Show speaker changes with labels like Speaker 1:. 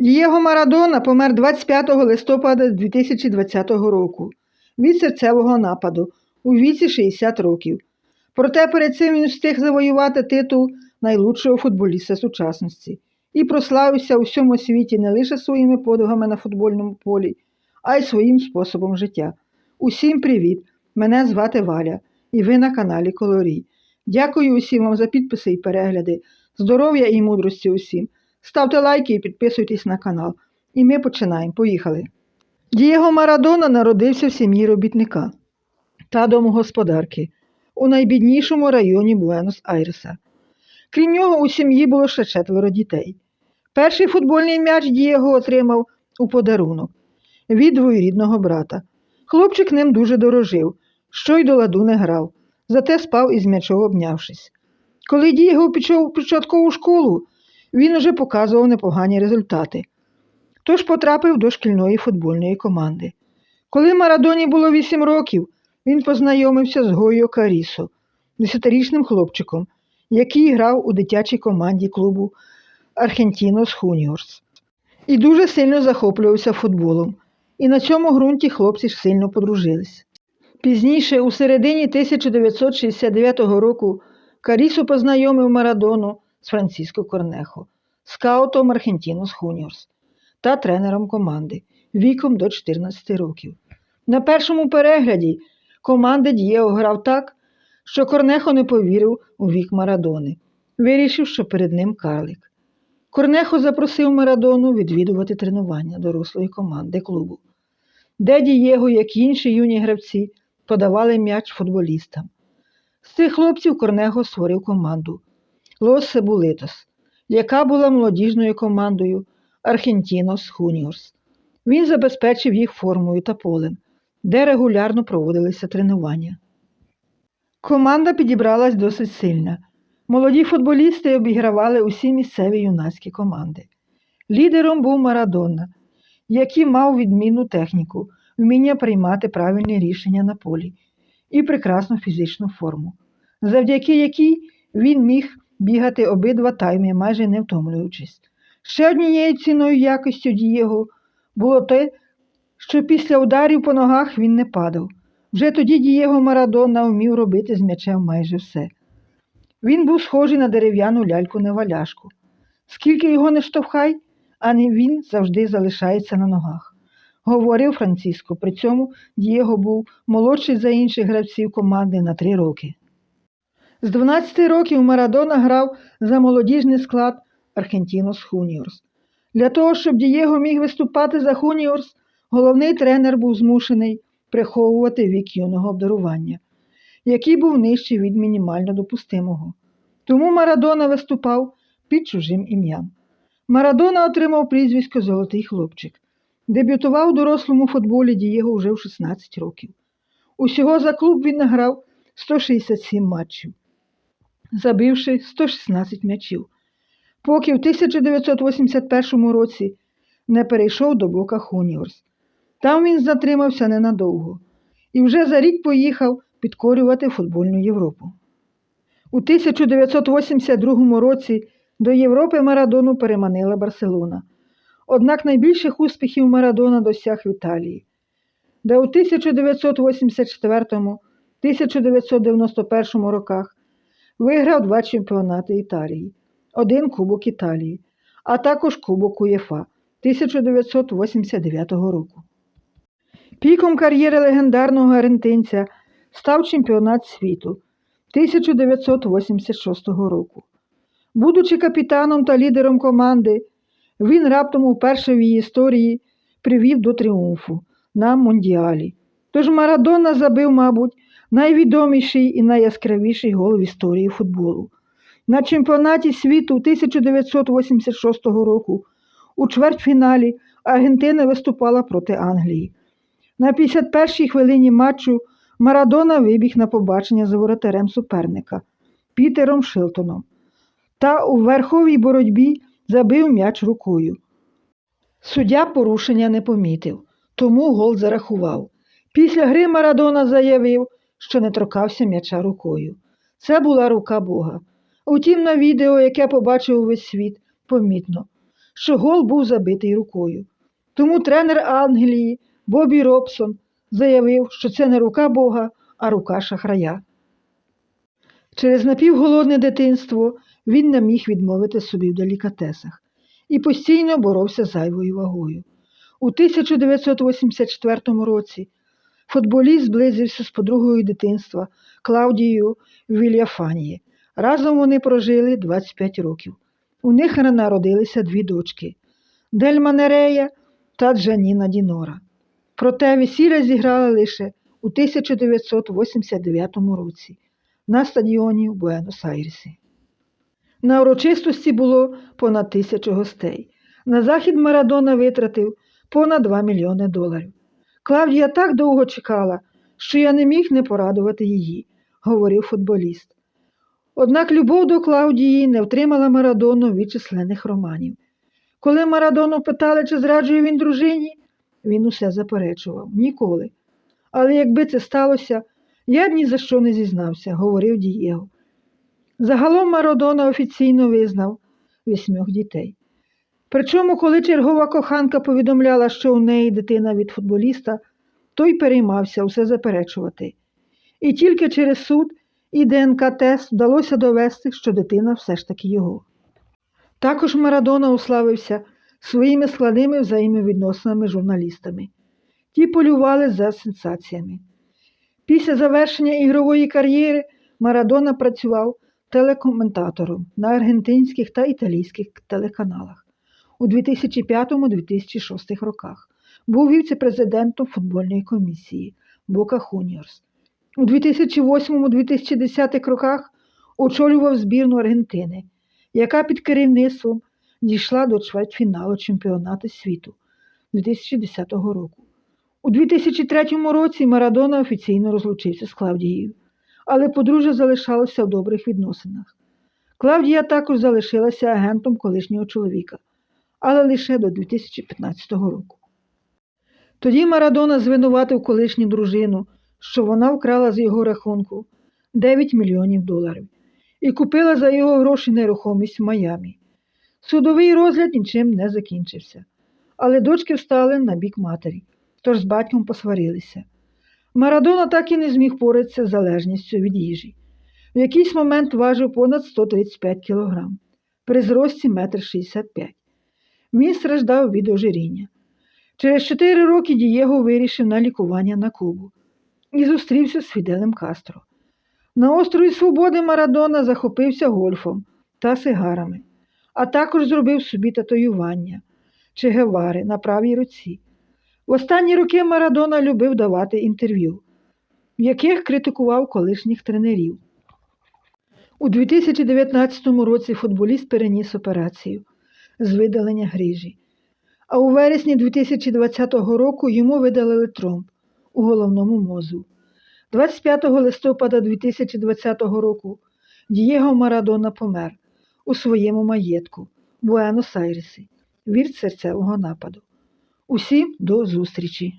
Speaker 1: Дієго Марадона помер 25 листопада 2020 року від серцевого нападу у віці 60 років. Проте перед цим він встиг завоювати титул найлучшого футболіста сучасності і прославився у всьому світі не лише своїми подвигами на футбольному полі, а й своїм способом життя. Усім привіт! Мене звати Валя, і ви на каналі Колорій. Дякую усім вам за підписи і перегляди. Здоров'я і мудрості усім. Ставте лайки і підписуйтесь на канал. І ми починаємо. Поїхали. Дієго Марадона народився в сім'ї робітника та домогосподарки у найбіднішому районі Буенос-Айреса. Крім нього, у сім'ї було ще четверо дітей. Перший футбольний м'яч Дієго отримав у подарунок від двоюрідного брата. Хлопчик ним дуже дорожив, що й до ладу не грав, зате спав із м'ячом обнявшись. Коли Дієго пішов у початкову школу, він уже показував непогані результати. Тож потрапив до шкільної футбольної команди. Коли Марадоні було 8 років, він познайомився з Гойо Карісо, десятирічним хлопчиком, який грав у дитячій команді клубу Аргентінос Хуніорс. І дуже сильно захоплювався футболом. І на цьому ґрунті хлопці ж сильно подружились. Пізніше, у середині 1969 року, Карісо познайомив Марадону Франциско Корнехо, скаутом Аргентінос Хуніорс та тренером команди віком до 14 років. На першому перегляді команди Дієго грав так, що Корнехо не повірив у вік Марадони, вирішив, що перед ним карлик. Корнехо запросив Марадону відвідувати тренування дорослої команди клубу, де Дієго, як і інші юні гравці, подавали м'яч футболістам. З цих хлопців Корнехо створив команду Лос Себулитос, яка була молодіжною командою Аргентінос Хуніорс. Він забезпечив їх формою та полем, де регулярно проводилися тренування. Команда підібралась досить сильна. Молоді футболісти обігравали усі місцеві юнацькі команди. Лідером був Марадона, який мав відмінну техніку, вміння приймати правильні рішення на полі і прекрасну фізичну форму, завдяки якій він міг бігати обидва тайми, майже не втомлюючись. Ще однією цінною якістю Дієго було те, що після ударів по ногах він не падав. Вже тоді Дієго Марадона вмів робити з м'ячем майже все. Він був схожий на дерев'яну ляльку неваляшку. Скільки його не штовхай, а не він завжди залишається на ногах, говорив Франциско. При цьому Дієго був молодший за інших гравців команди на три роки. З 12 років Марадона грав за молодіжний склад Аргентінос Хуніорс. Для того, щоб Дієго міг виступати за Хуніорс, головний тренер був змушений приховувати вік юного обдарування, який був нижчий від мінімально допустимого. Тому Марадона виступав під чужим ім'ям. Марадона отримав прізвисько Золотий хлопчик. Дебютував у дорослому футболі Дієго вже в 16 років. Усього за клуб він награв 167 матчів, забивши 116 м'ячів, поки в 1981 році не перейшов до Бока Хуніорс. Там він затримався ненадовго і вже за рік поїхав підкорювати футбольну Європу. У 1982 році до Європи Марадону переманила Барселона. Однак найбільших успіхів Марадона досяг в Італії, де у 1984-1991 роках виграв два чемпіонати Італії, один Кубок Італії, а також Кубок УЄФА 1989 року. Піком кар'єри легендарного аргентинця став чемпіонат світу 1986 року. Будучи капітаном та лідером команди, він раптом уперше в її історії привів до тріумфу на Мондіалі. Тож Марадона забив, мабуть, найвідоміший і найяскравіший гол в історії футболу. На чемпіонаті світу 1986 року у чвертьфіналі Аргентина виступала проти Англії. На 51-й хвилині матчу Марадона вибіг на побачення з воротарем суперника Пітером Шилтоном та у верховій боротьбі забив м'яч рукою. Суддя порушення не помітив, тому гол зарахував. Після гри Марадона заявив, що не торкався м'яча рукою. Це була рука Бога. Утім, на відео, яке побачив увесь світ, помітно, що гол був забитий рукою. Тому тренер Англії Бобі Робсон заявив, що це не рука Бога, а рука шахрая. Через напівголодне дитинство він не міг відмовити собі в делікатесах і постійно боровся зайвою вагою. У 1984 році футболіст зблизився з подругою дитинства Клаудією Вільяфаніє. Разом вони прожили 25 років. У них народилися дві дочки Дельма Нерея та Джаніна Дінора. Проте весілля зіграли лише у 1989 році на стадіоні в Буенос-Айресі. На урочистості було понад тисячу гостей. На захід Марадона витратив понад 2 мільйони доларів. Клавдія так довго чекала, що я не міг не порадувати її, говорив футболіст. Однак любов до Клаудії не втримала Марадону від численних романів. Коли Марадону питали, чи зраджує він дружині, він усе заперечував ніколи. Але якби це сталося, я б ні за що не зізнався, говорив Дієго. Загалом Марадона офіційно визнав вісьмох дітей. Причому, коли чергова коханка повідомляла, що у неї дитина від футболіста, той переймався усе заперечувати. І тільки через суд і ДНК-тест вдалося довести, що дитина все ж таки його. Також Марадона уславився своїми складними взаємовідносинами з журналістами. Ті полювали за сенсаціями. Після завершення ігрової кар'єри Марадона працював телекоментатором на аргентинських та італійських телеканалах у 2005-2006 роках. Був віце-президентом футбольної комісії Бока Хуніорс. У 2008-2010 роках очолював збірну Аргентини, яка під керівництвом дійшла до чвертьфіналу чемпіонату світу 2010 року. У 2003 році Марадона офіційно розлучився з Клавдією, але подружжя залишалося в добрих відносинах. Клавдія також залишилася агентом колишнього чоловіка, але лише до 2015 року. Тоді Марадона звинуватив колишню дружину, що вона вкрала з його рахунку 9 мільйонів доларів і купила за його гроші нерухомість в Майамі. Судовий розгляд нічим не закінчився, але дочки встали на бік матері, тож з батьком посварилися. Марадона так і не зміг поратися з залежністю від їжі. В якийсь момент важив понад 135 кг, при зрості 1,65 м. Він страждав від ожиріння. Через 4 роки Дієго вирішив на лікування на Кубу і зустрівся з Фіделем Кастро. На острові Свободи Марадона захопився гольфом та сигарами, а також зробив собі татуювання Че Гевари на правій руці. В останні роки Марадона любив давати інтерв'ю, в яких критикував колишніх тренерів. У 2019 році футболіст переніс операцію з видалення грижі, а у вересні 2020 року йому видалили тромб у головному мозу. 25 листопада 2020 року Дієго Марадона помер у своєму маєтку в Буенос-Айресі від серцевого нападу. Усім до зустрічі!